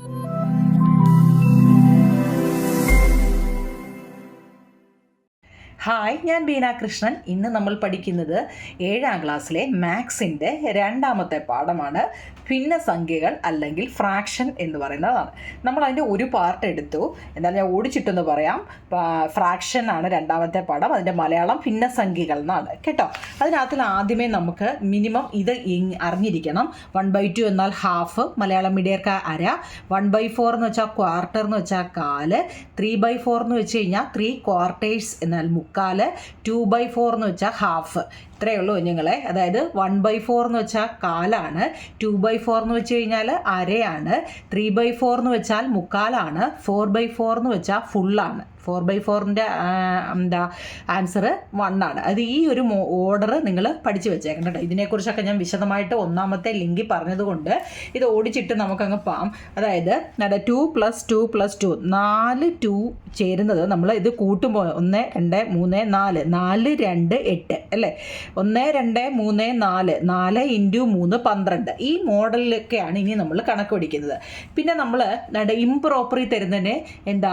you hi ഞാൻ ബീന കൃഷ്ണൻ. ഇന്ന് നമ്മൾ പഠിക്കുന്നത് ഏഴാം ക്ലാസ്സിലെ മാത്സിന്റെ രണ്ടാമത്തെ പാഠമാണ് ഭിന്ന സംഖ്യകൾ അല്ലെങ്കിൽ ഫ്രാക്ഷൻ എന്ന് പറയുന്നതാണ്. നമ്മൾ അതിന്റെ ഒരു പാർട്ട് എടുത്തു. എന്നാൽ ഞാൻ ഓടിച്ചിട്ടെന്ന് പറയാം. ഫ്രാക്ഷൻ ആണ് രണ്ടാമത്തെ പാഠം. അതിന്റെ മലയാളം ഭിന്ന സംഖ്യകൾ എന്നാണ്. കേട്ടോ? അതിനകത്തിൽ ആദ്യമേ നമുക്ക് മിനിമം ഇത് അറിഞ്ഞിരിക്കണം. വൺ ബൈ ടു എന്നാൽ ഹാഫ് മലയാളം മീഡിയർക്ക് അര. വൺ ബൈ ഫോർ എന്ന് വെച്ചാൽ ക്വാർട്ടർ എന്ന് വെച്ചാൽ കാൽ. ത്രീ ബൈ ഫോർ എന്ന് വെച്ച് കഴിഞ്ഞാൽ ത്രീ ക്വാർട്ടേഴ്സ് എന്നാൽ മുക്കാൽ ടു ബൈ ഫോർ എന്ന് വെച്ചാൽ ഹാഫ് ഇത്രയേ ഉള്ളൂ കുഞ്ഞുങ്ങളെ. അതായത് വൺ ബൈ ഫോർ എന്ന് വെച്ചാൽ കാലാണ്. ടു ബൈ ഫോർ എന്ന് വെച്ച് കഴിഞ്ഞാൽ അരയാണ്. ത്രീ ബൈ ഫോർ എന്ന് വെച്ചാൽ മുക്കാലാണ്. ഫോർ ബൈ ഫോർ എന്ന് വെച്ചാൽ ഫുള്ളാണ് ഫോർ ബൈ ഫോറിന്റെ എന്താ ആൻസർ വൺ ആണ്. അത് ഈ ഒരു ഓർഡർ നിങ്ങൾ പഠിച്ചു വെച്ചേക്കണം കേട്ടോ. ഇതിനെക്കുറിച്ചൊക്കെ ഞാൻ വിശദമായിട്ട് ഒന്നാമത്തെ ലിങ്കിൽ പറഞ്ഞതുകൊണ്ട് ഇത് ഓടിച്ചിട്ട് നമുക്കങ്ങ് പാം അതായത് നട two plus two plus two നാല് ടു ചേരുന്നത് നമ്മൾ ഇത് കൂട്ടുമ്പോൾ ഒന്ന് രണ്ട് മൂന്ന് നാല്. നാല് രണ്ട് എട്ട് അല്ലേ? ഒന്ന് രണ്ട് മൂന്ന് നാല്. നാല് ഇന്റു മൂന്ന് പന്ത്രണ്ട്. ഈ മോഡലിലൊക്കെയാണ് ഇനി നമ്മൾ കണക്ക് പിടിക്കുന്നത്. പിന്നെ നമ്മൾ ഇംപ്രോപ്പറി തരുന്നതിനെ എന്താ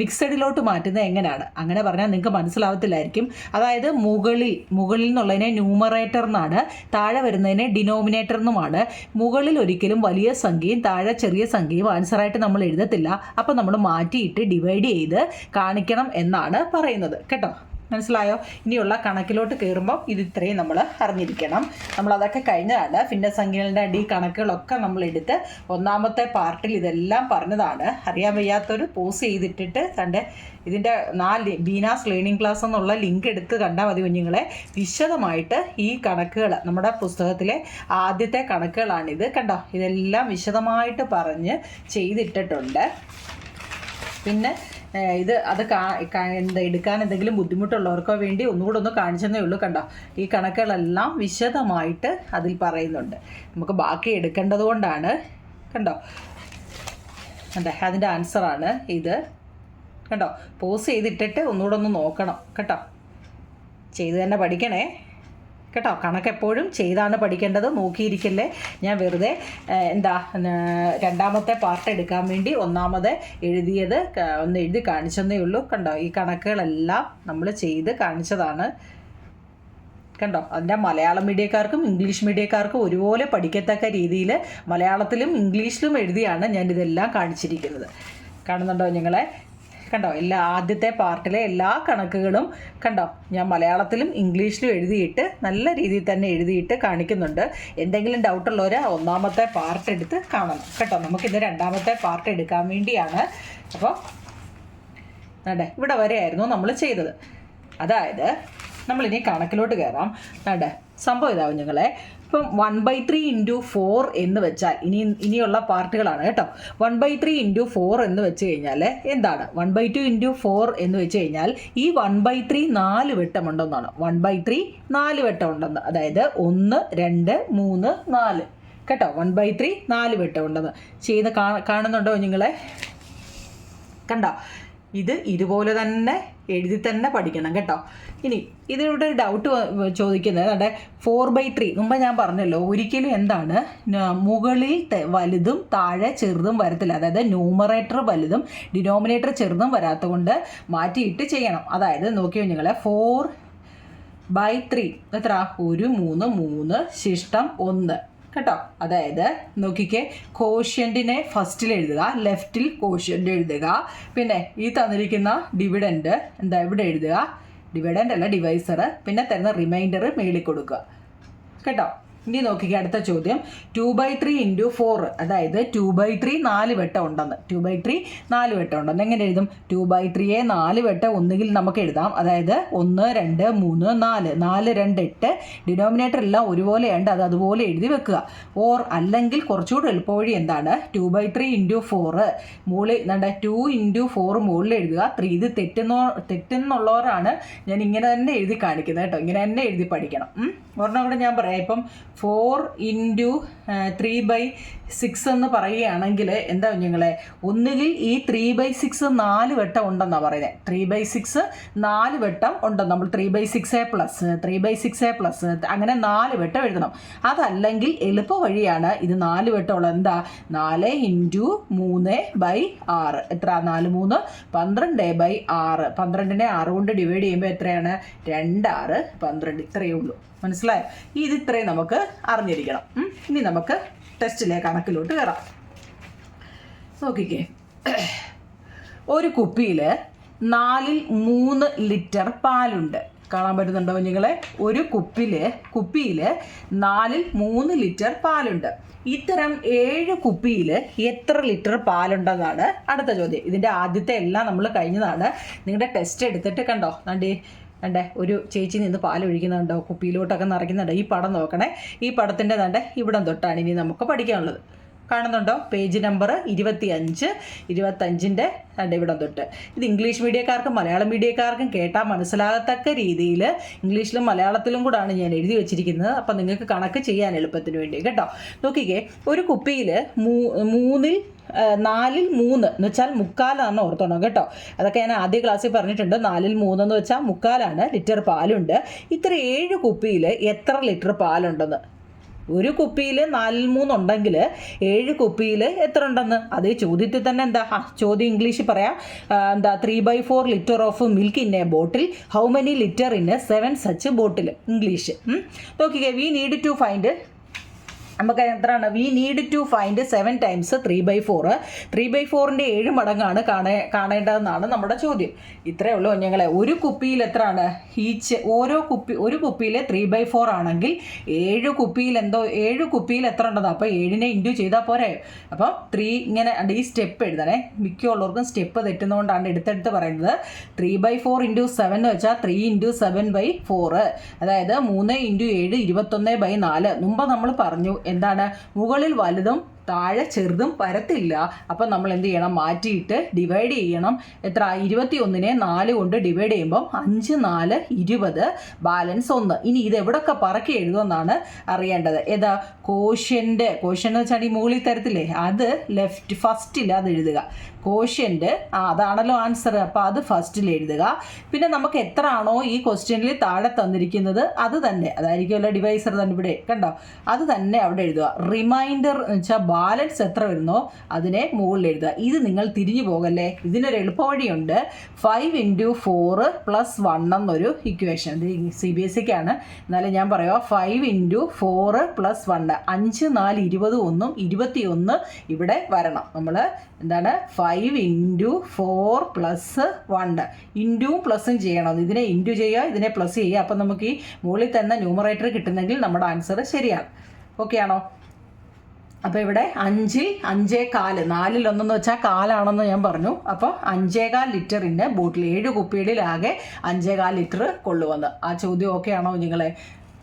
മിക്സഡിലോട്ട് മാറ്റുന്നത് എങ്ങനെയാണ്? അങ്ങനെ പറഞ്ഞാൽ നിങ്ങൾക്ക് മനസ്സിലാവത്തില്ലായിരിക്കും. അതായത് മുകളിൽ മുകളിൽ നിന്നുള്ളതിനെ ന്യൂമറേറ്റർ എന്നാണ്. താഴെ വരുന്നതിനെ ഡിനോമിനേറ്റർ എന്നുമാണ്. മുകളിൽ ഒരിക്കലും വലിയ സംഖ്യയും താഴെ ചെറിയ സംഖ്യയും ആൻസറായിട്ട് നമ്മൾ എഴുതത്തില്ല. അപ്പം നമ്മൾ മാറ്റിയിട്ട് ഡിവൈഡ് ചെയ്ത് കാണിക്കണം എന്നാണ് പറയുന്നത്. കേട്ടോ? മനസ്സിലായോ? ഇനിയുള്ള കണക്കിലോട്ട് കയറുമ്പോൾ ഇത് ഇത്രയും നമ്മൾ അറിഞ്ഞിരിക്കണം. നമ്മൾ അതൊക്കെ കഴിഞ്ഞതാണ്. ഭിന്നസംഖ്യകളുടെ അടി കണക്കുകളൊക്കെ നമ്മൾ എടുത്ത് ഒന്നാമത്തെ പാർട്ടിൽ ഇതെല്ലാം പറഞ്ഞതാണ്. അറിയാൻ വയ്യാത്തൊരു പോസ് ചെയ്തിട്ടിട്ട് തന്റെ ഇതിന്റെ നാല് ബീനാസ് ലേണിംഗ് ക്ലാസ് എന്നുള്ള ലിങ്ക് എടുത്ത് കണ്ടാൽ മതി കുഞ്ഞുങ്ങളെ. വിശദമായിട്ട് ഈ കണക്കുകൾ നമ്മുടെ പുസ്തകത്തിലെ ആദ്യത്തെ കണക്കുകളാണിത്. കണ്ടോ? ഇതെല്ലാം വിശദമായിട്ട് പറഞ്ഞ് ചെയ്തിട്ടിട്ടുണ്ട്. പിന്നെ ഇത് അത് എന്താ എടുക്കാൻ എന്തെങ്കിലും ബുദ്ധിമുട്ടുള്ളവർക്കോ വേണ്ടി ഒന്നുകൂടെ ഒന്ന് കാണിച്ചെന്നേ ഉള്ളൂ കണ്ടോ? ഈ കണക്കുകളെല്ലാം വിശദമായിട്ട് അതിൽ പറയുന്നുണ്ട്. നമുക്ക് ബാക്കി എടുക്കേണ്ടത് കൊണ്ടാണ്. കണ്ടോ? അതെ അതിന്റെ ആൻസറാണ് ഇത്. കണ്ടോ? പോസ് ചെയ്തിട്ടിട്ട് ഒന്നുകൂടെ ഒന്ന് നോക്കണം. കേട്ടോ ചെയ്ത് തന്നെ പഠിക്കണേ. കേട്ടോ കണക്ക് എപ്പോഴും ചെയ്താണ് പഠിക്കേണ്ടത് നോക്കിയിരിക്കല്ലേ? ഞാൻ വെറുതെ എന്താ രണ്ടാമത്തെ പാർട്ട് എടുക്കാൻ വേണ്ടി ഒന്നാമത് എഴുതിയത് ഒന്ന് എഴുതി കാണിച്ചെന്നേ ഉള്ളൂ. കണ്ടോ ഈ കണക്കുകളെല്ലാം നമ്മൾ ചെയ്ത് കാണിച്ചതാണ്. കണ്ടോ അതിന്റെ മലയാളം മീഡിയക്കാർക്കും ഇംഗ്ലീഷ് മീഡിയക്കാർക്കും ഒരുപോലെ പഠിക്കത്തക്ക രീതിയിൽ മലയാളത്തിലും ഇംഗ്ലീഷിലും എഴുതിയാണ് ഞാൻ ഇതെല്ലാം കാണിച്ചിരിക്കുന്നത്. കാണുന്നുണ്ടോ ഞങ്ങളെ കണ്ടോ? എല്ലാ ആദ്യത്തെ പാർട്ടിലെ എല്ലാ കണക്കുകളും കണ്ടോ? ഞാൻ മലയാളത്തിലും ഇംഗ്ലീഷിലും എഴുതിയിട്ട് നല്ല രീതിയിൽ തന്നെ എഴുതിയിട്ട് കാണിക്കുന്നുണ്ട്. എന്തെങ്കിലും ഡൗട്ട് ഡൗട്ടുള്ളവർ ഒന്നാമത്തെ പാർട്ട് എടുത്ത് കാണണം. കേട്ടോ? നമുക്കിത് രണ്ടാമത്തെ പാർട്ട് എടുക്കാൻ വേണ്ടിയാണ്. അപ്പോൾ അതെ ഇവിടെ വരെയായിരുന്നു നമ്മൾ ചെയ്തത്. അതായത് നമ്മളിനി കണക്കിലോട്ട് കയറാം അതെ സംഭവം ഇതാവും ഞങ്ങളെ. ഇപ്പം one by three into four എന്ന് വെച്ചാൽ ഇനി ഇനിയുള്ള പാർട്ടുകളാണ് കേട്ടോ. One by three into four എന്ന് വെച്ച് കഴിഞ്ഞാൽ എന്താണ്? One by two into four എന്ന് വെച്ച് കഴിഞ്ഞാൽ ഈ വൺ ബൈ ത്രീ നാല് വെട്ടമുണ്ടെന്നാണ് വൺ ബൈ ത്രീ നാല് വെട്ടം ഉണ്ടെന്ന്. അതായത് ഒന്ന് രണ്ട് മൂന്ന് നാല്. കേട്ടോ? വൺ ബൈ ത്രീ നാല് വെട്ടം ഉണ്ടെന്ന്. ചെയ്ത് കാണുന്നുണ്ടോ നിങ്ങളെ കണ്ടോ? ഇത് ഇതുപോലെ തന്നെ എഴുതി തന്നെ പഠിക്കണം കേട്ടോ. ഇനി ഇതിലൂടെ ഒരു ഡൗട്ട് ചോദിക്കുന്നത് അതെ ഫോർ ബൈ ത്രീ മുമ്പ് ഞാൻ പറഞ്ഞല്ലോ ഒരിക്കലും എന്താണ് മുകളിൽ വലുതും താഴെ ചെറുതും വരത്തില്ല. അതായത് ന്യൂമറേറ്റർ വലുതും ഡിനോമിനേറ്റർ ചെറുതും വരാത്ത കൊണ്ട് മാറ്റിയിട്ട് ചെയ്യണം. അതായത് നോക്കിയോ നിങ്ങളെ ഫോർ ബൈ ത്രീ എത്ര ഒരു മൂന്ന് മൂന്ന് ശിഷ്ടം ഒന്ന്. കേട്ടോ. അതായത് നോക്കിക്കേ കോഷ്യന്റിനെ ഫസ്റ്റിൽ എഴുതുക ലെഫ്റ്റിൽ കോഷ്യന്റ് എഴുതുക. പിന്നെ ഈ തന്നിരിക്കുന്ന ഡിവിഡന്റ് എന്താ ഇവിടെ എഴുതുക? ഡിവിഡന്റ് അല്ല ഡിവൈസർ പിന്നെ തരുന്ന റിമൈൻഡർ മേളിൽ കൊടുക്കുക. കേട്ടോ? ഇനി നോക്കിക്കുക അടുത്ത ചോദ്യം. Two by three into four അതായത് ടു ബൈ ത്രീ നാല് വെട്ടം ഉണ്ടെന്ന്. ടു ബൈ ത്രീ നാല് വെട്ടം ഉണ്ടെന്ന്. എങ്ങനെ എഴുതും? ടു ബൈ ത്രീയെ നാല് വെട്ടം ഒന്നുകിൽ നമുക്ക് എഴുതാം. അതായത് ഒന്ന് രണ്ട് മൂന്ന് നാല്. നാല് രണ്ട് എട്ട്. ഡിനോമിനേറ്റർ എല്ലാം ഒരുപോലെയുണ്ട്. അത് അതുപോലെ എഴുതി വെക്കുക. ഓർ അല്ലെങ്കിൽ കുറച്ചുകൂടി എളുപ്പവഴി എന്താണ്? Two by three into four മുകളിൽ എന്താ ടു ഇന്റു ഫോർ മുകളിൽ എഴുതുക. ത്രീ ഇത് തെറ്റുന്നോ തെറ്റെന്നുള്ളവരാണ് ഞാൻ ഇങ്ങനെ തന്നെ എഴുതി കാണിക്കുന്നത് കേട്ടോ. ഇങ്ങനെ തന്നെ എഴുതി പഠിക്കണം. ഒരെണ്ണം കൂടെ ഞാൻ പറയാം. ഇപ്പം four into three by six എന്ന് പറയുകയാണെങ്കിൽ എന്താ കുഞ്ഞുങ്ങളെ? ഒന്നുകിൽ ഈ ത്രീ ബൈ സിക്സ് നാല് വട്ടം ഉണ്ടെന്നാണ് പറയുന്നത് ത്രീ ബൈ സിക്സ് നാല് വട്ടം ഉണ്ട് നമ്മൾ three by six A plus three by six A plus അങ്ങനെ നാല് വട്ടം എഴുതണം. അതല്ലെങ്കിൽ എളുപ്പ വഴിയാണ് ഇത് നാല് വട്ടം ഉള്ളത് എന്താ? നാല് ഇന്റു മൂന്ന് ബൈ ആറ്. എത്ര നാല് മൂന്ന്. പന്ത്രണ്ട് ബൈ ആറ്. പന്ത്രണ്ടിനെ ആറ് കൊണ്ട് ഡിവൈഡ് ചെയ്യുമ്പോൾ എത്രയാണ്? രണ്ട് ആറ് പന്ത്രണ്ട്. ഇത്രയേ ഉള്ളൂ. മനസ്സിലായോ? ഇത് ഇത്രയും നമുക്ക് അറിഞ്ഞിരിക്കണം. ഇനി നമുക്ക് ടെസ്റ്റിലെ കണക്കിലോട്ട് കയറാം നോക്കിക്കേ. ഒരു കുപ്പിയിൽ നാലിൽ മൂന്ന് ലിറ്റർ പാലുണ്ട്. കാണാൻ പറ്റുന്നുണ്ടോ കുഞ്ഞുങ്ങളെ? ഒരു കുപ്പിയിൽ കുപ്പിയിൽ നാലിൽ മൂന്ന് ലിറ്റർ പാലുണ്ട്. ഇത്തരം ഏഴ് കുപ്പിയിൽ എത്ര ലിറ്റർ പാലുണ്ടെന്നാണ് അടുത്ത ചോദ്യം. ഇതിന്റെ ആദ്യത്തെ എല്ലാം നമ്മൾ കഴിഞ്ഞതാണ്. നിങ്ങളുടെ ടെസ്റ്റ് എടുത്തിട്ട് കണ്ടോ? നണ്ടേ കണ്ടേ ഒരു ചേച്ചി നിന്ന് പാലൊഴിക്കുന്നുണ്ടോ? കുപ്പിയിലോട്ടൊക്കെ നിറയ്ക്കുന്നുണ്ടോ? ഈ പടം നോക്കണേ. ഈ പടത്തിന്റെ തണ്ടേ ഇവിടം തൊട്ടാണ് ഇനി നമുക്ക് പഠിക്കാനുള്ളത്. കാണുന്നുണ്ടോ? പേജ് നമ്പർ ഇരുപത്തി അഞ്ച് ഇരുപത്തഞ്ചിന്റെ ഇവിടം തൊട്ട്. ഇത് ഇംഗ്ലീഷ് മീഡിയക്കാർക്കും മലയാളം മീഡിയക്കാർക്കും കേട്ടാൽ മനസ്സിലാകത്തക്ക രീതിയിൽ ഇംഗ്ലീഷിലും മലയാളത്തിലും കൂടാണ് ഞാൻ എഴുതി വെച്ചിരിക്കുന്നത്. അപ്പം നിങ്ങൾക്ക് കണക്ക് ചെയ്യാൻ എളുപ്പത്തിന് വേണ്ടി. കേട്ടോ? നോക്കിക്കേ ഒരു കുപ്പിയിൽ മൂന്നിൽ നാലിൽ മൂന്ന് എന്ന് വെച്ചാൽ മുക്കാലാണ് ഓർത്തോണം കേട്ടോ. അതൊക്കെ ഞാൻ ആദ്യ ക്ലാസ്സിൽ പറഞ്ഞിട്ടുണ്ട്. നാലിൽ മൂന്നെന്ന് വെച്ചാൽ മുക്കാലാണ് ലിറ്റർ പാലുണ്ട്. ഇത്ര ഏഴ് കുപ്പിയിൽ എത്ര ലിറ്റർ പാലുണ്ടെന്ന്? ഒരു കുപ്പിയിൽ നാലിൽ മൂന്നുണ്ടെങ്കിൽ ഏഴ് കുപ്പിയിൽ എത്ര ഉണ്ടെന്ന്? അതേ ചോദ്യത്തിൽ തന്നെ എന്താ? ചോദ്യം ഇംഗ്ലീഷിൽ പറയാം. എന്താ three by four litre of milk in a bottle how many litre in a seven such bottle English. നോക്കിക്കേ വി നീഡ് ടു ഫൈൻഡ് നമുക്ക് എത്രയാണ്? We need to find seven times three by four three by ഫോറിന്റെ ഏഴ് മടങ്ങാണ് കാണേ കാണേണ്ടതെന്നാണ് നമ്മുടെ ചോദ്യം. ഇത്രയേ ഉള്ളൂ ഞങ്ങളെ ഒരു കുപ്പിയിൽ എത്രയാണ്? ഈച്ച് ഓരോ കുപ്പി ഒരു കുപ്പിയിൽ ത്രീ ബൈ ഫോർ ആണെങ്കിൽ ഏഴ് കുപ്പിയിൽ എന്തോ ഏഴ് കുപ്പിയിൽ എത്ര ഉണ്ടത് അപ്പോൾ ഏഴിനെ ഇന്റു ചെയ്താൽ പോരെ. അപ്പോൾ ത്രീ ഇങ്ങനെ ഈ സ്റ്റെപ്പ് എഴുതണേ. മിക്കുള്ളവർക്കും സ്റ്റെപ്പ് തെറ്റുന്നതുകൊണ്ടാണ് എടുത്തെടുത്ത് പറയുന്നത്. Three by four into seven എന്ന് വെച്ചാൽ three into seven by four അതായത് മൂന്ന് ഇന്റു ഏഴ് ഇരുപത്തൊന്ന് ബൈ നാല്. മുമ്പ് നമ്മൾ പറഞ്ഞു എന്താണ്? മുകളിൽ വലുതും താഴെ ചെറുതും പരത്തില്ല. അപ്പം നമ്മൾ എന്ത് ചെയ്യണം? മാറ്റിയിട്ട് ഡിവൈഡ് ചെയ്യണം. എത്ര? ഇരുപത്തി ഒന്നിനെ നാല് കൊണ്ട് ഡിവൈഡ് ചെയ്യുമ്പം അഞ്ച് നാല് ഇരുപത് ബാലൻസ് ഒന്ന്. ഇനി ഇത് എവിടൊക്കെ പറക്കി എഴുതുമെന്നാണ് അറിയേണ്ടത്. ഏതാ? കോഷ്യന്റെ കോഷ്യൻ എന്ന് വെച്ചാൽ ഈ മുകളിൽ തരത്തില്ലേ? അത് ലെഫ്റ്റ് ഫസ്റ്റിൽ അത് എഴുതുക. കോഷ്യന്റെ ആ അതാണല്ലോ ആൻസർ അപ്പോൾ അത് ഫസ്റ്റിൽ എഴുതുക. പിന്നെ നമുക്ക് എത്ര ആണോ ഈ ക്വസ്റ്റ്യനിൽ താഴെ തന്നിരിക്കുന്നത്? അത് തന്നെ. അതായിരിക്കുമല്ലോ ഡിവൈസർ തന്നെ ഇവിടെ. കണ്ടോ? അത് തന്നെ അവിടെ എഴുതുക. റിമൈൻഡർ എന്ന് വെച്ചാൽ ബാലൻസ് എത്ര വരുന്നോ അതിനെ മുകളിൽ എഴുതുക. ഇത് നിങ്ങൾ തിരിഞ്ഞു പോകല്ലേ? ഇതിനൊരു എളുപ്പവഴിയുണ്ട്. Five into four plus one എന്നൊരു ഇക്വേഷൻ ഇത് സി ബി എസ് സിക്കാണ് എന്നാലും ഞാൻ പറയുക five into four plus one അഞ്ച് നാല് ഇരുപത് ഒന്നും ഇരുപത്തി ഒന്ന് ഇവിടെ വരണം. നമ്മൾ എന്താണ്? Five into four plus one ഇന്റും പ്ലസും ചെയ്യണം. ഇതിനെ ഇന്റു ചെയ്യുക ഇതിനെ പ്ലസ് ചെയ്യുക. അപ്പം നമുക്ക് ഈ മുകളിൽ തന്നെ ന്യൂമറേറ്റർ കിട്ടുന്നെങ്കിൽ നമ്മുടെ ആൻസർ ശരിയാണ്. ഓക്കെ ആണോ? അപ്പോൾ ഇവിടെ അഞ്ചിൽ അഞ്ചേ കാൽ നാലിൽ ഒന്നെന്ന് വെച്ചാൽ കാലാണെന്ന് ഞാൻ പറഞ്ഞു. അപ്പോൾ അഞ്ചേകാൽ ലിറ്ററിന്റെ ബോട്ടിൽ ഏഴ് കുപ്പികളിലാകെ അഞ്ചേകാൽ ലിറ്റർ കൊള്ളുവന്ന്. ആ ചോദ്യം ഓക്കെ ആണോ നിങ്ങളെ?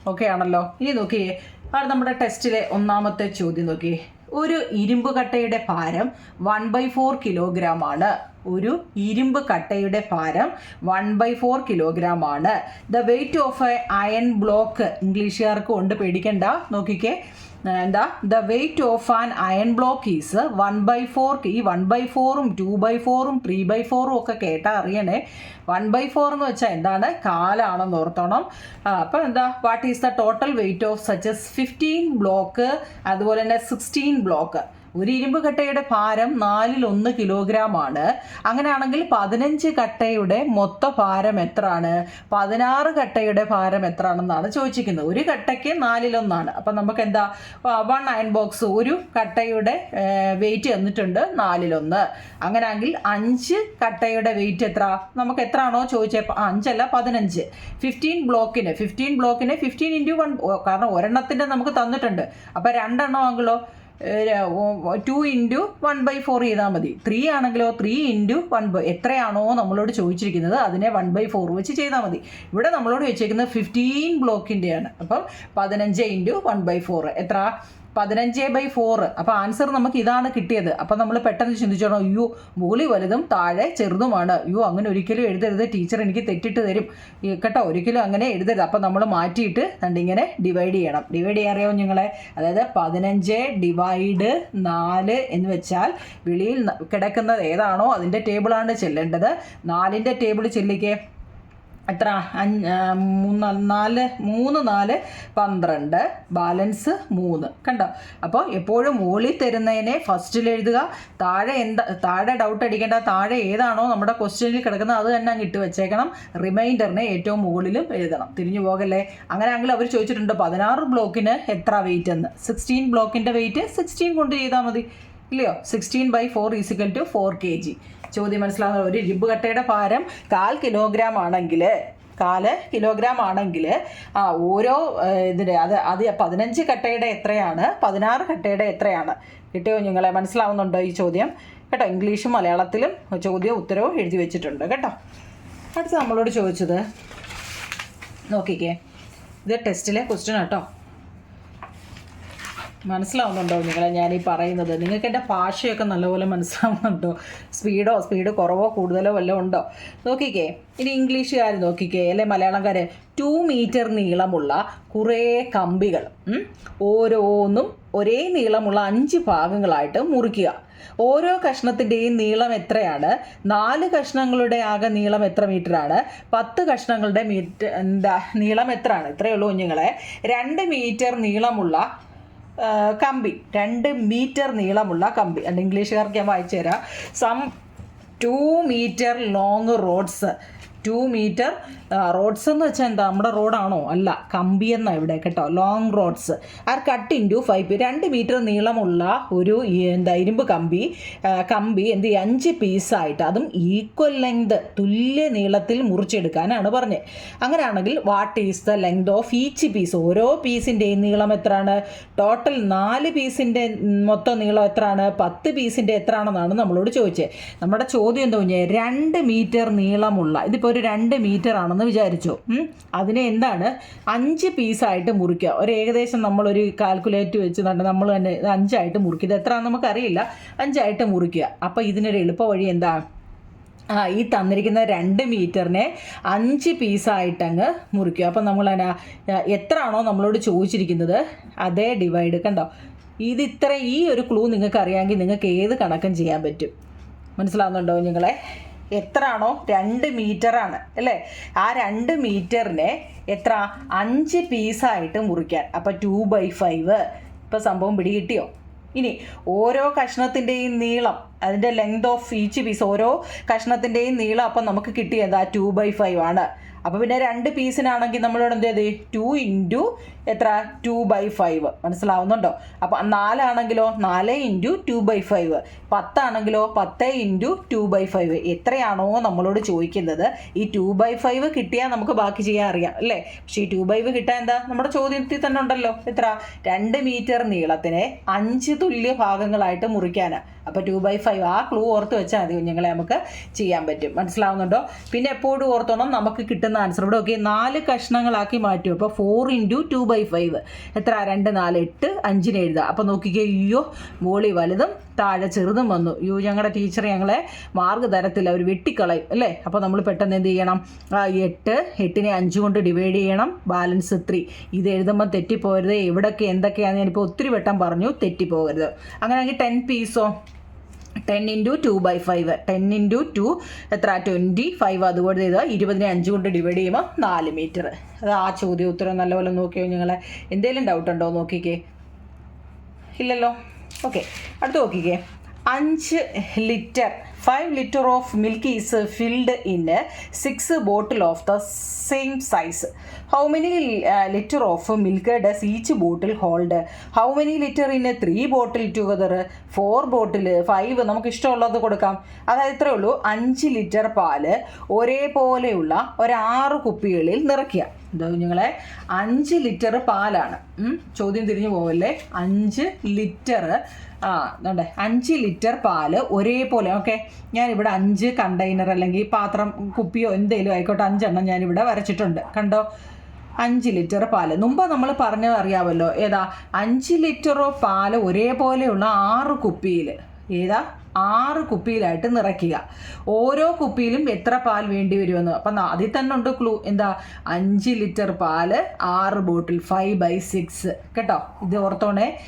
ഓക്കെ ആണല്ലോ. ഇനി നോക്കിയേ. അത് നമ്മുടെ ടെസ്റ്റിലെ ഒന്നാമത്തെ ചോദ്യം നോക്കിയേ. ഒരു ഇരുമ്പ് കട്ടയുടെ ഭാരം വൺ ബൈ ഫോർ കിലോഗ്രാം ആണ്. ഒരു ഇരുമ്പ് കട്ടയുടെ ഭാരം വൺ ബൈ ഫോർ കിലോഗ്രാം ആണ്. The weight of a iron block ഇംഗ്ലീഷുകാർക്ക് കൊണ്ട് പേടിക്കണ്ട. നോക്കിക്കേ. എന്താ? The weight of an iron block is one by four ഈ വൺ ബൈ ഫോറും ടു ബൈ ഫോറും ത്രീ ബൈ ഫോറും ഒക്കെ കേട്ടാൽ അറിയണേ. വൺ ബൈ ഫോർ എന്ന് വെച്ചാൽ എന്താണ്? കാലാണെന്ന് ഓർത്തോണം. അപ്പം എന്താ? What is the total weight of such as fifteen block അതുപോലെ തന്നെ സിക്സ്റ്റീൻ ബ്ലോക്ക് ഒരു ഇരുമ്പ് കട്ടയുടെ ഭാരം നാലിൽ ഒന്ന് കിലോഗ്രാം ആണ്. അങ്ങനെയാണെങ്കിൽ പതിനഞ്ച് കട്ടയുടെ മൊത്ത ഭാരം എത്രയാണ്? പതിനാറ് കട്ടയുടെ ഭാരം എത്രയാണെന്നാണ് ചോദിച്ചിരിക്കുന്നത്. ഒരു കട്ടയ്ക്ക് നാലിലൊന്നാണ് അപ്പം നമുക്ക് എന്താ വൺ അയൺ ബോക്സ് ഒരു കട്ടയുടെ വെയിറ്റ് തന്നിട്ടുണ്ട് നാലിലൊന്ന് അങ്ങനെയാണെങ്കിൽ അഞ്ച് കട്ടയുടെ വെയിറ്റ് എത്ര? നമുക്ക് എത്ര ആണോ ചോദിച്ചത് അഞ്ചല്ല പതിനഞ്ച്. ഫിഫ്റ്റീൻ ബ്ലോക്കിന് ഫിഫ്റ്റീൻ ബ്ലോക്കിന് ഫിഫ്റ്റീൻ ഇന്റു വൺ കാരണം ഒരെണ്ണത്തിന്റെ നമുക്ക് തന്നിട്ടുണ്ട്. അപ്പോൾ രണ്ടെണ്ണം ആണെങ്കിലോ two into one by four ചെയ്താൽ മതി. ത്രീ ആണെങ്കിലോ ത്രീ ഇന്റു വൺ ബൈ എത്രയാണോ നമ്മളോട് ചോദിച്ചിരിക്കുന്നത് അതിനെ വൺ ബൈ ഫോർ വെച്ച് ചെയ്താൽ മതി. ഇവിടെ നമ്മളോട് ചോദിച്ചിരിക്കുന്നത് ഫിഫ്റ്റീൻ ബ്ലോക്കിന്റെയാണ് അപ്പം പതിനഞ്ച് ഇന്റു വൺ ബൈ ഫോർ എത്ര? പതിനഞ്ച് ബൈ ഫോർ അപ്പോൾ ആൻസർ നമുക്ക് ഇതാണ് കിട്ടിയത്. അപ്പോൾ നമ്മൾ പെട്ടെന്ന് ചിന്തിച്ചോണം. അയ്യോ മുകളിൽ വലുതും താഴെ ചെറുതുമാണ്. അയ്യോ അങ്ങനെ ഒരിക്കലും എഴുതരുത്. ടീച്ചർ എനിക്ക് തെറ്റിട്ട് തരും. കേട്ടോ ഒരിക്കലും അങ്ങനെ എഴുതരുത്. അപ്പോൾ നമ്മൾ മാറ്റിയിട്ട് രണ്ടിങ്ങനെ ഡിവൈഡ് ചെയ്യണം. ഡിവൈഡ് ചെയ്യാൻ അറിയാമോ നിങ്ങളെ? അതായത് പതിനഞ്ച് ഡിവൈഡ് നാല് എന്ന് വെച്ചാൽ വെളിയിൽ കിടക്കുന്നത് ഏതാണോ അതിന്റെ ടേബിളാണ് ചെല്ലേണ്ടത്. നാലിന്റെ ടേബിൾ ചെല്ലിക്കേ. എത്ര? മൂന്ന് നാല് മൂന്ന് നാല് പന്ത്രണ്ട് ബാലൻസ് മൂന്ന്. കണ്ടോ? അപ്പോൾ എപ്പോഴും മുകളിൽ തരുന്നതിനെ ഫസ്റ്റിൽ എഴുതുക. താഴെ എന്താ താഴെ ഡൗട്ട് അടിക്കേണ്ട താഴെ ഏതാണോ നമ്മുടെ ക്വസ്റ്റ്യനിൽ കിടക്കുന്നത് അത് തന്നെ അങ്ങ് ഇട്ട് വെച്ചേക്കണം. റിമൈൻഡറിനെ ഏറ്റവും മുകളിലും എഴുതണം. തിരിഞ്ഞു പോകല്ലേ? അങ്ങനെയാണെങ്കിൽ അവർ ചോദിച്ചിട്ടുണ്ട് പതിനാറ് ബ്ലോക്കിന് എത്ര വെയിറ്റ് എന്ന്? സിക്സ്റ്റീൻ ബ്ലോക്കിന്റെ വെയിറ്റ് സിക്സ്റ്റീൻ കൊണ്ട് ചെയ്താൽ മതി. ഇല്ലയോ? Sixteen by four is equal to four K G ചോദ്യം മനസ്സിലാകുന്ന ഒരു ഇരുമ്പ് കട്ടയുടെ ഭാരം കാൽ കിലോഗ്രാം ആണെങ്കിൽ കാൽ കിലോഗ്രാം ആണെങ്കിൽ ആ ഓരോ ഇതിന്റെ അത് അത് പതിനഞ്ച് കട്ടയുടെ എത്രയാണ്? പതിനാറ് കട്ടയുടെ എത്രയാണ്? കിട്ടിയോ? നിങ്ങളെ മനസ്സിലാവുന്നുണ്ടോ ഈ ചോദ്യം? കേട്ടോ ഇംഗ്ലീഷും മലയാളത്തിലും ചോദ്യവും ഉത്തരവും എഴുതി വെച്ചിട്ടുണ്ട് കേട്ടോ. അടുത്ത് നമ്മളോട് ചോദിച്ചത് നോക്കിക്കേ ഇത് ടെസ്റ്റിലെ ക്വസ്റ്റ്യൻ കേട്ടോ. മനസ്സിലാവുന്നുണ്ടോ നിങ്ങളെ ഞാൻ ഈ പറയുന്നത്. നിങ്ങൾക്ക് എന്റെ ഭാഷയൊക്കെ നല്ലപോലെ മനസ്സിലാവുന്നുണ്ടോ? സ്പീഡോ സ്പീഡ് കുറവോ കൂടുതലോ വല്ലതും ഉണ്ടോ? നോക്കിക്കേ ഇനി ഇംഗ്ലീഷുകാർ നോക്കിക്കേ അല്ലെ മലയാളംകാർ ടു മീറ്റർ നീളമുള്ള കുറേ കമ്പികൾ ഓരോന്നും ഒരേ നീളമുള്ള അഞ്ച് ഭാഗങ്ങളായിട്ട് മുറിക്കുക. ഓരോ കഷ്ണത്തിന്റെയും നീളം എത്രയാണ്? നാല് കഷ്ണങ്ങളുടെ ആകെ നീളം എത്ര മീറ്ററാണ്? പത്ത് കഷ്ണങ്ങളുടെ മീറ്റർ എന്താ നീളം എത്രയാണ്? ഇത്രയേ ഉള്ളൂ കുഞ്ഞുങ്ങളെ. രണ്ട് മീറ്റർ നീളമുള്ള കമ്പി. രണ്ട് മീറ്റർ നീളമുള്ള കമ്പി. അല്ല ഇംഗ്ലീഷുകാർക്ക് ഞാൻ വായിച്ചു തരാം some two metre long rods two metre rods എന്ന് വെച്ചാൽ എന്താ നമ്മുടെ റോഡാണോ? അല്ല കമ്പി എന്നാ ഇവിടെ കേട്ടോ long rods are cut into five രണ്ട് മീറ്റർ നീളമുള്ള ഒരു എന്താ ഇരുമ്പ് കമ്പി കമ്പി എന്ത് അഞ്ച് പീസായിട്ട് അതും ഈക്വൽ ലെങ്ത് തുല്യ നീളത്തിൽ മുറിച്ചെടുക്കാനാണ് പറഞ്ഞത് അങ്ങനെയാണെങ്കിൽ what is the length of each piece ഓരോ പീസിന്റെയും നീളം എത്രയാണ്? ടോട്ടൽ നാല് പീസിന്റെ മൊത്തം നീളം എത്രയാണ്? പത്ത് പീസിന്റെ എത്രയാണെന്നാണ് നമ്മളോട് ചോദിച്ചത് നമ്മുടെ ചോദ്യം എന്താ പറഞ്ഞാൽ രണ്ട് മീറ്റർ നീളമുള്ള ഇതിപ്പോൾ ഒരു രണ്ട് മീറ്റർ ആണെന്ന് വിചാരിച്ചു. അതിനെ എന്താണ്? അഞ്ച് പീസായിട്ട് മുറിക്കുക. ഒരു ഏകദേശം നമ്മളൊരു കാൽക്കുലേറ്റ് വെച്ച് നമ്മൾ തന്നെ അഞ്ചായിട്ട് മുറിക്കുക. ഇത് എത്രയാണെന്ന് നമുക്കറിയില്ല. അഞ്ചായിട്ട് മുറിക്കുക. അപ്പോൾ ഇതിനൊരു എളുപ്പ വഴി എന്താ? ആ ഈ തന്നിരിക്കുന്ന രണ്ട് മീറ്ററിനെ അഞ്ച് പീസായിട്ടങ്ങ് മുറിക്കുക. അപ്പം നമ്മൾ എന്നാ എത്രയാണോ നമ്മളോട് ചോദിച്ചിരിക്കുന്നത്? അതേ ഡിവൈഡ് കണ്ടോ? ഇത് ഇത്ര ഈ ഒരു ക്ലൂ നിങ്ങൾക്ക് അറിയാമെങ്കിൽ നിങ്ങൾക്ക് ഏത് കണക്കും ചെയ്യാൻ പറ്റും? മനസ്സിലാവുന്നുണ്ടോ നിങ്ങളെ? എത്രയാണോ രണ്ട് മീറ്ററാണ് അല്ലേ? ആ രണ്ട് മീറ്ററിനെ എത്ര? അഞ്ച് പീസായിട്ട് മുറിക്കാൻ. അപ്പം ടു ബൈ ഫൈവ് ഇപ്പം സംഭവം പിടികിട്ടിയോ? ഇനി ഓരോ കഷ്ണത്തിന്റെയും നീളം അതിന്റെ ലെങ്ത് ഓഫ് ഈച്ച് പീസ് ഓരോ കഷ്ണത്തിന്റെയും നീളം അപ്പം നമുക്ക് കിട്ടിയതാ ടു ബൈ ഫൈവ് ആണ്. അപ്പോൾ പിന്നെ രണ്ട് പീസിനാണെങ്കിൽ നമ്മളോട് എന്ത് ചെയ്ത്? ടു ഇന്റു എത്ര? ടു ബൈ ഫൈവ് മനസ്സിലാവുന്നുണ്ടോ? അപ്പോൾ നാലാണെങ്കിലോ? നാല് ഇന്റു ടു ബൈ ഫൈവ് പത്താണെങ്കിലോ? പത്ത് ഇന്റു ടു ബൈ ഫൈവ് എത്രയാണോ നമ്മളോട് ചോദിക്കുന്നത്. ഈ ടു ബൈ ഫൈവ് കിട്ടിയാൽ നമുക്ക് ബാക്കി ചെയ്യാൻ അറിയാം അല്ലേ? പക്ഷേ ഈ ടു ബൈ ഫൈവ് കിട്ടാൻ എന്താ? നമ്മുടെ ചോദ്യത്തിൽ തന്നെ ഉണ്ടല്ലോ. എത്ര? രണ്ട് മീറ്റർ നീളത്തിനെ അഞ്ച് തുല്യ ഭാഗങ്ങളായിട്ട് മുറിക്കാനാണ് അപ്പോൾ ടു ബൈ ഫൈവ് ആ ക്ലൂ ഓർത്ത് വെച്ചാൽ മതി. കുഞ്ഞുങ്ങളെ നമുക്ക് ചെയ്യാൻ പറ്റും. മനസ്സിലാവുന്നുണ്ടോ? പിന്നെ എപ്പോഴും ഓർത്തോണം നമുക്ക് കിട്ടുന്ന ആൻസർ ഇവിടെ ഓക്കെ നാല് കഷ്ണങ്ങളാക്കി മാറ്റും. അപ്പോൾ four into two by five എത്ര? രണ്ട് നാല് എട്ട് അഞ്ചിന് എഴുതുക. അപ്പോൾ നോക്കിക്കേ അയ്യോ മോളി വലുതും താഴെ ചെറുതും വന്നു. അയ്യോ ഞങ്ങളുടെ ടീച്ചർ ഞങ്ങളെ മാർഗ തരത്തില്ല. അവർ വെട്ടിക്കളയും അല്ലേ? അപ്പോൾ നമ്മൾ പെട്ടെന്ന് എന്ത് ചെയ്യണം? എട്ട് എട്ടിനെ അഞ്ച് കൊണ്ട് ഡിവൈഡ് ചെയ്യണം. ബാലൻസ് ത്രീ ഇത് എഴുതുമ്പോൾ തെറ്റിപ്പോകരുത് എവിടെയൊക്കെ എന്തൊക്കെയാണെന്ന് ഞാനിപ്പോൾ ഒത്തിരി വട്ടം പറഞ്ഞു തെറ്റിപ്പോകരുത്. അങ്ങനെയാണെങ്കിൽ ten piezo ten into two by five ten into two എത്ര? ട്വന്റി ഫൈവ് അതുകൊണ്ട് ചെയ്താൽ ഇരുപതിനെ അഞ്ച് കൊണ്ട് ഡിവൈഡ് ചെയ്യുമ്പോൾ നാല് മീറ്റർ അത് ആ ചോദ്യ ഉത്തരം നല്ലപോലെ നോക്കിയോ നിങ്ങളെ എന്തെങ്കിലും ഡൗട്ട് ഉണ്ടോ നോക്കിക്കേ. ഇല്ലല്ലോ. ഓക്കെ അടുത്ത് നോക്കിക്കേ. അഞ്ച് litre five litre of milk is filled in six bottle of the same size how many litre of milk does each bottle hold how many litre in three bottle together four bottle five നമുക്ക് ഇഷ്ടമുള്ളത് കൊടുക്കാം. അതായത് ഇത്രയേ ഉള്ളൂ. അഞ്ച് litre പാൽ ഒരേപോലെയുള്ള ഒരാറ് കുപ്പികളിൽ നിറയ്ക്കുക. എന്താ നിങ്ങളെ അഞ്ച് ലിറ്റർ പാലാണ്. ചോദ്യം തിരിഞ്ഞു പോവല്ലേ? അഞ്ച് ലിറ്റർ ആ എന്താ അഞ്ച് ലിറ്റർ പാൽ ഒരേപോലെ ഓക്കെ. ഞാനിവിടെ അഞ്ച് കണ്ടെയ്നർ അല്ലെങ്കിൽ പാത്രം കുപ്പിയോ എന്തെങ്കിലും ആയിക്കോട്ടെ അഞ്ചെണ്ണം ഞാനിവിടെ വരച്ചിട്ടുണ്ട്. കണ്ടോ? അഞ്ച് ലിറ്റർ പാൽ. മുമ്പ് നമ്മൾ പറഞ്ഞത് അറിയാമല്ലോ ഏതാ? അഞ്ച് ലിറ്ററോ പാൽ ഒരേപോലെയുള്ള ആറ് കുപ്പിയിൽ ഏതാ? ആറ് കുപ്പിയിലായിട്ട് നിറയ്ക്കുക. ഓരോ കുപ്പിയിലും എത്ര പാൽ വേണ്ടി വരുമെന്ന്. അപ്പം അതിൽ തന്നെ ഉണ്ട് ക്ലൂ. എന്താ? അഞ്ച് ലിറ്റർ പാൽ ആറ് ബോട്ടിൽ ഫൈവ് ബൈ സിക്സ് കേട്ടോ? ഇത് ഓർത്തോണേ?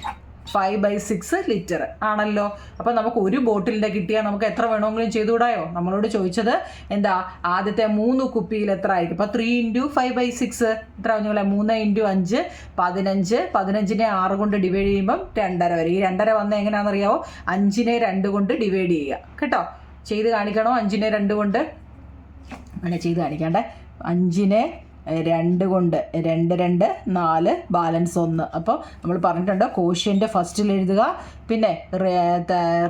ഫൈവ് ബൈ സിക്സ് ലിറ്റർ ആണല്ലോ. അപ്പം നമുക്ക് ഒരു ബോട്ടിലിന്റെ കിട്ടിയാൽ നമുക്ക് എത്ര വേണമെങ്കിലും ചെയ്തുകൂടായോ? നമ്മളോട് ചോദിച്ചത് എന്താ? ആദ്യത്തെ മൂന്ന് കുപ്പിയിൽ എത്ര ആയിരിക്കും? അപ്പോൾ three into five by six എത്ര പറഞ്ഞോളെ മൂന്ന് ഇന്റു അഞ്ച് പതിനഞ്ച് പതിനഞ്ചിനെ ആറ് കൊണ്ട് ഡിവൈഡ് ചെയ്യുമ്പം രണ്ടര വരെ. ഈ രണ്ടര വന്ന എങ്ങനെയാണെന്നറിയാവോ? അഞ്ചിനെ രണ്ട് കൊണ്ട് ഡിവൈഡ് ചെയ്യുക. കേട്ടോ? ചെയ്ത് കാണിക്കണോ? അഞ്ചിനെ രണ്ട് കൊണ്ട്? അങ്ങനെ ചെയ്ത് കാണിക്കണ്ടേ. അഞ്ചിനെ രണ്ട് കൊണ്ട് രണ്ട് രണ്ട് നാല് ബാലൻസ് ഒന്ന്. അപ്പോൾ നമ്മൾ പറഞ്ഞിട്ടുണ്ട് കോഷ്യന്റെ ഫസ്റ്റിൽ എഴുതുക പിന്നെ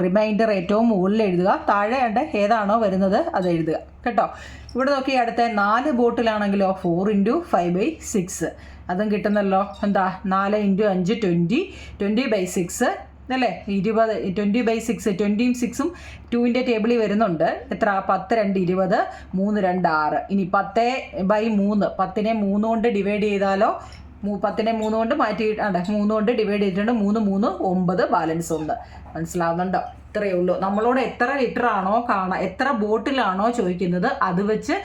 റിമൈൻഡർ ഏറ്റവും മുകളിൽ എഴുതുക താഴെ ഏതാണോ വരുന്നത് അത് എഴുതുക. കേട്ടോ? ഇവിടെ നോക്കി അടുത്ത നാല് ബോട്ടിലാണെങ്കിലോ four into five by six അതും കിട്ടുന്നല്ലോ. എന്താ? നാല് ഇന്റു അഞ്ച് ട്വന്റി ട്വന്റി ബൈ സിക്സ് അല്ലേ? ഇരുപത് ട്വന്റി ബൈ സിക്സ് ട്വന്റിയും സിക്സും ടുവിന്റെ ടേബിളിൽ വരുന്നുണ്ട്. എത്ര? പത്ത് രണ്ട് ഇരുപത് മൂന്ന് രണ്ട് ആറ്. ഇനി പത്ത് ബൈ മൂന്ന്. പത്തിനെ മൂന്ന് കൊണ്ട് ഡിവൈഡ് ചെയ്താലോ? മൂ പത്തിനെ മൂന്ന് കൊണ്ട് മാറ്റി മൂന്ന് കൊണ്ട് ഡിവൈഡ് ചെയ്തിട്ടുണ്ട്. മൂന്ന് മൂന്ന് ഒമ്പത് ബാലൻസ് ഒന്ന് മനസ്സിലാവുന്നുണ്ടോ? ഇത്രയേ ഉള്ളൂ നമ്മളോട് എത്ര ലിറ്റർ ആണോ എത്ര ബോട്ടിലാണോ ചോദിക്കുന്നത് അത് വെച്ച്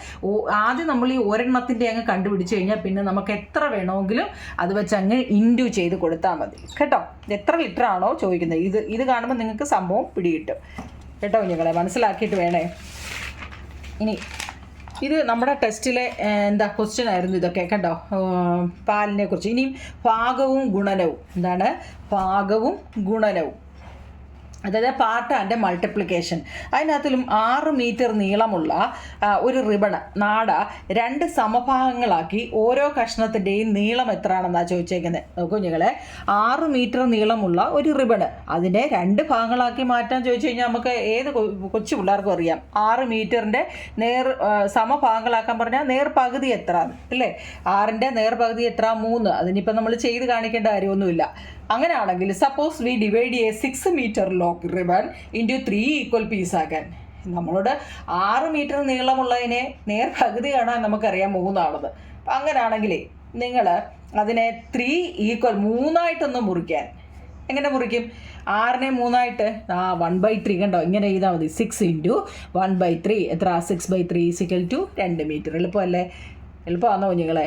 ആദ്യം നമ്മൾ ഈ ഒരെണ്ണത്തിന്റെ അങ്ങ് കണ്ടുപിടിച്ച് കഴിഞ്ഞാൽ പിന്നെ നമുക്ക് എത്ര വേണമെങ്കിലും അത് വെച്ച് അങ്ങ് ഇൻഡു ചെയ്ത് കൊടുത്താൽ മതി. കേട്ടോ? എത്ര ലിറ്റർ ആണോ ചോദിക്കുന്നത്. ഇത് ഇത് കാണുമ്പോൾ നിങ്ങൾക്ക് സംഭവം പിടികിട്ടും. കേട്ടോ കുഞ്ഞുങ്ങളെ? മനസ്സിലാക്കിയിട്ട് വേണേ? ഇനി ഇത് നമ്മുടെ ടെസ്റ്റിലെ എന്താ ക്വസ്റ്റ്യൻ ആയിരുന്നു ഇതൊക്കെ. കണ്ടോ? പാലിനെ കുറിച്ച് ഇനിയും ഭാഗവും ഗുണനവും. എന്താണ്? ഭാഗവും ഗുണനവും. അതായത് പാർട്ട് ആൻഡ് മൾട്ടിപ്ലിക്കേഷൻ അതിനകത്തിലും ആറ് മീറ്റർ നീളമുള്ള ഒരു റിബണ് നാട രണ്ട് സമഭാഗങ്ങളാക്കി ഓരോ കഷ്ണത്തിന്റെയും നീളം എത്രയാണെന്നാണ് ചോദിച്ചേക്കുന്നത് കുഞ്ഞുങ്ങളെ ആറ് മീറ്റർ നീളമുള്ള ഒരു റിബണ് അതിനെ രണ്ട് ഭാഗങ്ങളാക്കി മാറ്റാൻ ചോദിച്ചു കഴിഞ്ഞാൽ നമുക്ക് ഏത് കൊച്ചു പിള്ളേർക്കും അറിയാം. ആറ് മീറ്ററിന്റെ നേർ സമഭാഗങ്ങളാക്കാൻ പറഞ്ഞാൽ നേർ പകുതി എത്ര അല്ലേ? ആറിന്റെ നേർ പകുതി എത്ര? മൂന്ന്. അതിനിപ്പോൾ നമ്മൾ ചെയ്ത് കാണിക്കേണ്ട കാര്യമൊന്നുമില്ല. അങ്ങനെയാണെങ്കിൽ suppose we divide a six metre long ribbon into three equal piece ആക്കാൻ. നമ്മളോട് ആറ് മീറ്റർ നീളമുള്ളതിനെ നേർ പകുതി കാണാൻ നമുക്കറിയാം മൂന്നാണത്. അപ്പം അങ്ങനെയാണെങ്കിലേ നിങ്ങൾ അതിനെ ത്രീ ഈക്വൽ മൂന്നായിട്ടൊന്ന് മുറിക്കാൻ. എങ്ങനെ മുറിക്കും? ആറിനെ മൂന്നായിട്ട് ആ വൺ ബൈ ത്രീ കണ്ടോ? ഇങ്ങനെ ചെയ്താൽ മതി. Six into one by three എത്ര? Six by three equal to രണ്ട് മീറ്റർ എളുപ്പമല്ലേ? എളുപ്പമാണോ കുഞ്ഞുങ്ങളെ?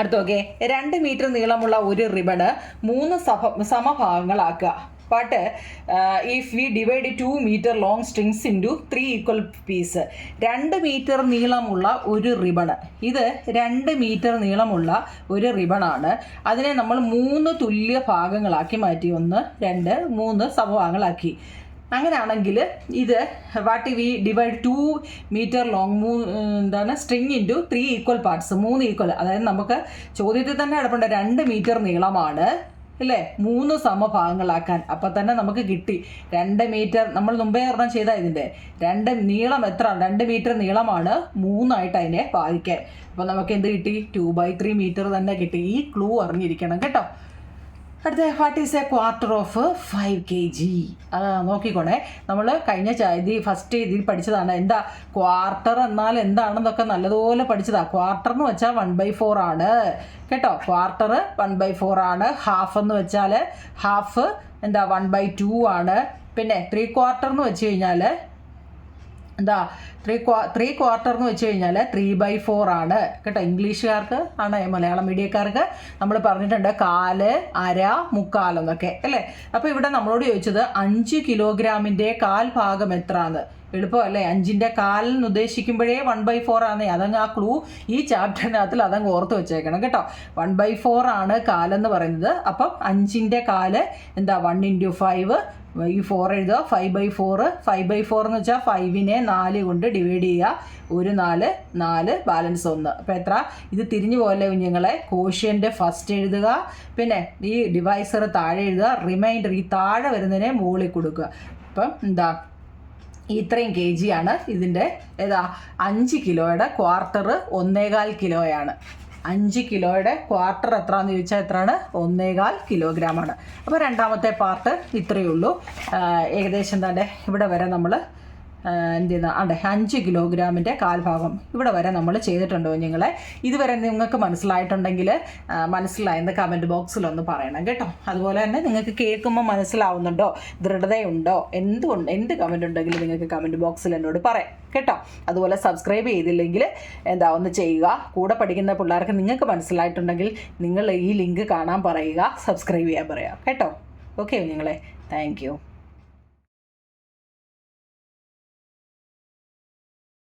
അടുത്ത നോക്കേ രണ്ട് മീറ്റർ നീളമുള്ള ഒരു റിബണ് മൂന്ന് സഭ സമഭാഗങ്ങളാക്കുക. But if we divide two metre long strings into three equal piece രണ്ട് മീറ്റർ നീളമുള്ള ഒരു റിബണ് ഇത് രണ്ട് മീറ്റർ നീളമുള്ള ഒരു റിബണാണ് അതിനെ നമ്മൾ മൂന്ന് തുല്യ ഭാഗങ്ങളാക്കി മാറ്റി. ഒന്ന് രണ്ട് മൂന്ന് സമഭാഗങ്ങളാക്കി. അങ്ങനെയാണെങ്കിൽ ഇത് what we divide two metre long മൂ എന്താണ് string into three equal parts മൂന്ന് ഈക്വൽ അതായത് നമുക്ക് ചോദ്യത്തിൽ തന്നെ കിടപ്പുണ്ട് രണ്ട് മീറ്റർ നീളമാണ് അല്ലേ? മൂന്ന് സമഭാഗങ്ങളാക്കാൻ. അപ്പം തന്നെ നമുക്ക് കിട്ടി. രണ്ട് മീറ്റർ നമ്മൾ മുമ്പേ ഒരെണ്ണം ചെയ്ത ഇതിന്റെ. രണ്ട് നീളം എത്ര? രണ്ട് മീറ്റർ നീളമാണ് മൂന്നായിട്ട് അതിനെ ഭാഗിക്കാൻ അപ്പം നമുക്ക് എന്ത് കിട്ടി? ടു ബൈ ത്രീ മീറ്റർ തന്നെ കിട്ടി. ഈ ക്ലൂ അറിഞ്ഞിരിക്കണം കേട്ടോ. അടുത്ത what is a quarter of five K G നോക്കിക്കോണേ. നമ്മൾ കഴിഞ്ഞ ഇത് ഫസ്റ്റ് ഇതിൽ പഠിച്ചതാണ്. എന്താ? ക്വാർട്ടർ എന്നാൽ എന്താണെന്നൊക്കെ നല്ലതുപോലെ പഠിച്ചതാ. ക്വാർട്ടർ എന്ന് വെച്ചാൽ വൺ ബൈ ഫോർ ആണ്. കേട്ടോ? ക്വാർട്ടർ വൺ ബൈ ഫോർ ആണ്. ഹാഫ് എന്ന് വെച്ചാൽ ഹാഫ് എന്താ? വൺ ബൈ ടു ആണ്. പിന്നെ ത്രീ ക്വാർട്ടർ എന്ന് വെച്ച് കഴിഞ്ഞാൽ എന്താ ത്രീ ക്വാ ത്രീ ക്വാർട്ടർ എന്ന് വെച്ച് കഴിഞ്ഞാൽ ത്രീ ബൈ ഫോർ ആണ്. കേട്ടോ ഇംഗ്ലീഷുകാർക്ക് ആണ് മലയാളം മീഡിയക്കാർക്ക് നമ്മൾ പറഞ്ഞിട്ടുണ്ട് കാൽ അര മുക്കാലെന്നൊക്കെ അല്ലേ? അപ്പോൾ ഇവിടെ നമ്മളോട് ചോദിച്ചത് അഞ്ച് കിലോഗ്രാമിന്റെ കാൽ ഭാഗം എത്രയാണ് എളുപ്പമല്ലേ? അഞ്ചിന്റെ കാലിന് ഉദ്ദേശിക്കുമ്പോഴേ വൺ ബൈ ഫോർ ആണ് അതങ്ങ് ആ ക്ലൂ ഈ ചാപ്റ്ററിനകത്തിൽ അതങ്ങ് ഓർത്ത് വെച്ചേക്കണം കേട്ടോ. വൺ ബൈ ഫോർ ആണ് കാലെന്ന് പറയുന്നത്. അപ്പം അഞ്ചിന്റെ കാൽ എന്താ? വൺ ഇന്റു ഫൈവ് ഈ ഫോർ എഴുതുക? Five by four five by four എന്ന് വെച്ചാൽ ഫൈവിനെ നാല് കൊണ്ട് ഡിവൈഡ് ചെയ്യുക. ഒരു നാല് നാല് ബാലൻസ് ഒന്ന്. അപ്പോൾ എത്ര? ഇത് തിരിഞ്ഞു പോലെ കുഞ്ഞുങ്ങളെ? കോഷ്യന്റെ ഫസ്റ്റ് എഴുതുക. പിന്നെ ഈ ഡിവൈസർ താഴെ എഴുതുക. റിമൈൻഡർ ഈ താഴെ വരുന്നതിനെ മുകളിൽ കൊടുക്കുക. അപ്പം എന്താ? ഇത്രയും കെ ജി ആണ് ഇതിന്റെ ഏതാ? അഞ്ച് കിലോയുടെ ക്വാർട്ടർ ഒന്നേകാൽ കിലോയാണ്. അഞ്ച് കിലോയുടെ ക്വാർട്ടർ എത്രയാണെന്ന് ചോദിച്ചാൽ എത്രയാണ് ഒന്നേകാൽ കിലോഗ്രാമാണ്. അപ്പോൾ രണ്ടാമത്തെ പാർട്ട് ഇത്രയേ ഉള്ളൂ. ഏകദേശം തന്നെ ഇവിടെ വരെ നമ്മൾ എന്ത് ചെയ്യുന്ന അതെ അഞ്ച് കിലോഗ്രാമിന്റെ കാൽഭാഗം ഇവിടെ വരെ നമ്മൾ ചെയ്തിട്ടുണ്ട് കുഞ്ഞുങ്ങളെ ഇതുവരെ നിങ്ങൾക്ക് മനസ്സിലായിട്ടുണ്ടെങ്കിൽ മനസ്സിലായെന്ന് കമന്റ് ബോക്സിലൊന്ന് പറയണം കേട്ടോ. അതുപോലെ തന്നെ നിങ്ങൾക്ക് കേൾക്കുമ്പോൾ മനസ്സിലാവുന്നുണ്ടോ? ദൃഢതയുണ്ടോ? എന്തുകൊണ്ട് എന്ത് കമന്റ് ഉണ്ടെങ്കിലും നിങ്ങൾക്ക് കമന്റ് ബോക്സിൽ എന്നോട് പറയാം കേട്ടോ. അതുപോലെ സബ്സ്ക്രൈബ് ചെയ്തില്ലെങ്കിൽ എന്താ ഒന്ന് ചെയ്യുക. കൂടെ പഠിക്കുന്ന പിള്ളേർക്ക് നിങ്ങൾക്ക് മനസ്സിലായിട്ടുണ്ടെങ്കിൽ നിങ്ങൾ ഈ ലിങ്ക് കാണാൻ പറയുക സബ്സ്ക്രൈബ് ചെയ്യാൻ പറയുക കേട്ടോ. ഓക്കെ നിങ്ങളെ. താങ്ക്